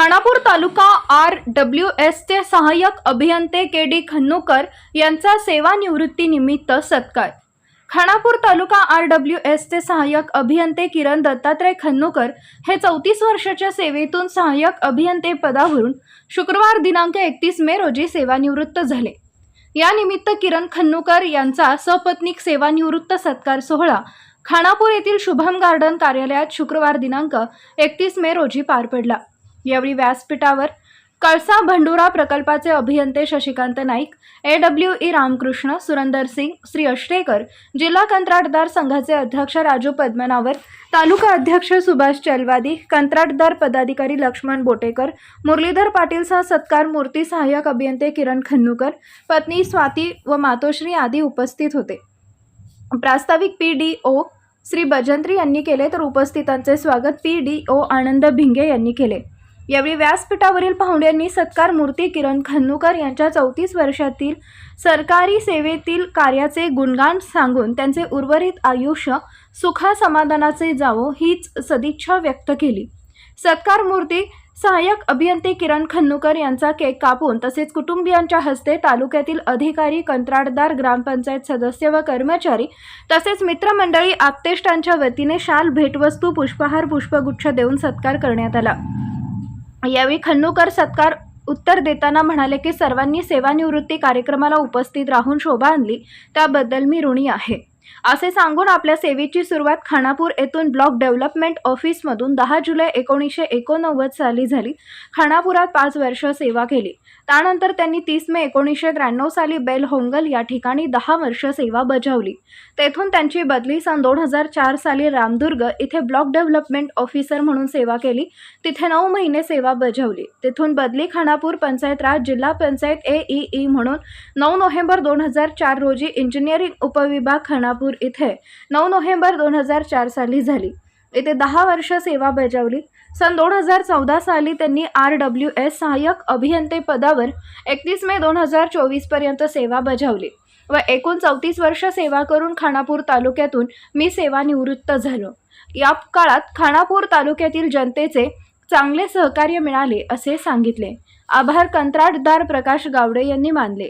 खानापूर तालुका R W एसचे सहाय्यक अभियंते के डी खन्नूकर यांचा सेवानिवृत्तीनिमित्त सत्कार. खानापूर तालुका आर डब्ल्यू एसचे सहाय्यक अभियंते किरण दत्तात्रय खन्नूकर हे चौतीस वर्षाच्या सेवेतून सहाय्यक अभियंते पदावरून शुक्रवार दिनांक एकतीस मे रोजी सेवानिवृत्त झाले. यानिमित्त किरण खन्नूकर यांचा सपत्नीक सेवानिवृत्त सत्कार सोहळा खानापूर येथील शुभम गार्डन कार्यालयात शुक्रवार दिनांक एकतीस मे रोजी पार पडला. यावेळी व्यासपीठावर कळसा भंडुरा प्रकल्पाचे अभियंते Shashikant Naik A W E Ramakrishna Surandar Singh Shri Ashtekar जिल्हा कंत्राटदार संघाचे अध्यक्ष राजू पद्मनावर तालुका अध्यक्ष सुभाष चलवादी कंत्राटदार पदाधिकारी लक्ष्मण बोटेकर मुरलीधर पाटीलसह सत्कार मूर्ती सहाय्यक अभियंते किरण खन्नूकर पत्नी स्वाती व मातोश्री आदी उपस्थित होते. प्रास्ताविक P D O Shri Bajantri यांनी केले तर उपस्थितांचे स्वागत पी डी ओ आनंद भिंगे यांनी केले. यावेळी व्यासपीठावरील पाहुण्यांनी सत्कार मूर्ती किरण खन्नूकर यांच्या चौतीस वर्षातील सरकारी सेवेतील कार्याचे गुणगान सांगून त्यांचे उर्वरित आयुष्य सुखा समाधानाचे जावो हीच सदिच्छा व्यक्त केली. सत्कार मूर्ती सहाय्यक अभियंते किरण खन्नूकर यांचा केक कापून तसेच कुटुंबियांच्या हस्ते तालुक्यातील अधिकारी कंत्राटदार ग्रामपंचायत सदस्य व कर्मचारी तसेच मित्रमंडळी आप्तेष्टांच्या वतीने शाल भेटवस्तू पुष्पहार पुष्पगुच्छ देऊन सत्कार करण्यात आला. यावेळी खन्नूकर सत्कार उत्तर देताना म्हणाले की सर्वांनी सेवानिवृत्ती कार्यक्रमाला उपस्थित राहून शोभा आणली. त्याबद्दल मी ऋणी आहे. असे सांगून आपल्या सेवेची सुरुवात खानापूर येथून ब्लॉक डेव्हलपमेंट ऑफिसमधून दहा जुलै एकोणीसशे एकोणनव्वद साली झाली. खानापुरात पाच वर्ष सेवा केली. त्यानंतर त्यांनी तीस मे एकोणीसशे त्र्याण्णव साली बेल होंगल या ठिकाणी दहा वर्ष सेवा बजावली. तेथून त्यांची बदली सन दोन हजार चार साली रामदुर्ग इथे ब्लॉक डेव्हलपमेंट ऑफिसर म्हणून सेवा केली. तिथे नऊ महिने सेवा बजावली. तेथून बदली खानापूर पंचायत राज जिल्हा पंचायत ए ई ई म्हणून नऊ नोव्हेंबर दोन हजार चार रोजी इंजिनिअरिंग उपविभाग खानापूर इथे नऊ नोव्हेंबर दोन हजार चार साली झाली. येथे दहा वर्ष सेवा बजावली. सन दोन हजार चौदा साली त्यांनी आर डब्ल्यू एस सहाय्यक अभियंते पदावर एकतीस मे दोन हजार चोवीसपर्यंत सेवा बजावली व एकूण चौतीस वर्ष सेवा करून खानापूर तालुक्यातून मी सेवानिवृत्त झालो. या काळात खानापूर तालुक्यातील जनतेचे चांगले सहकार्य मिळाले असे सांगितले. आभार कंत्राटदार प्रकाश गावडे यांनी मानले.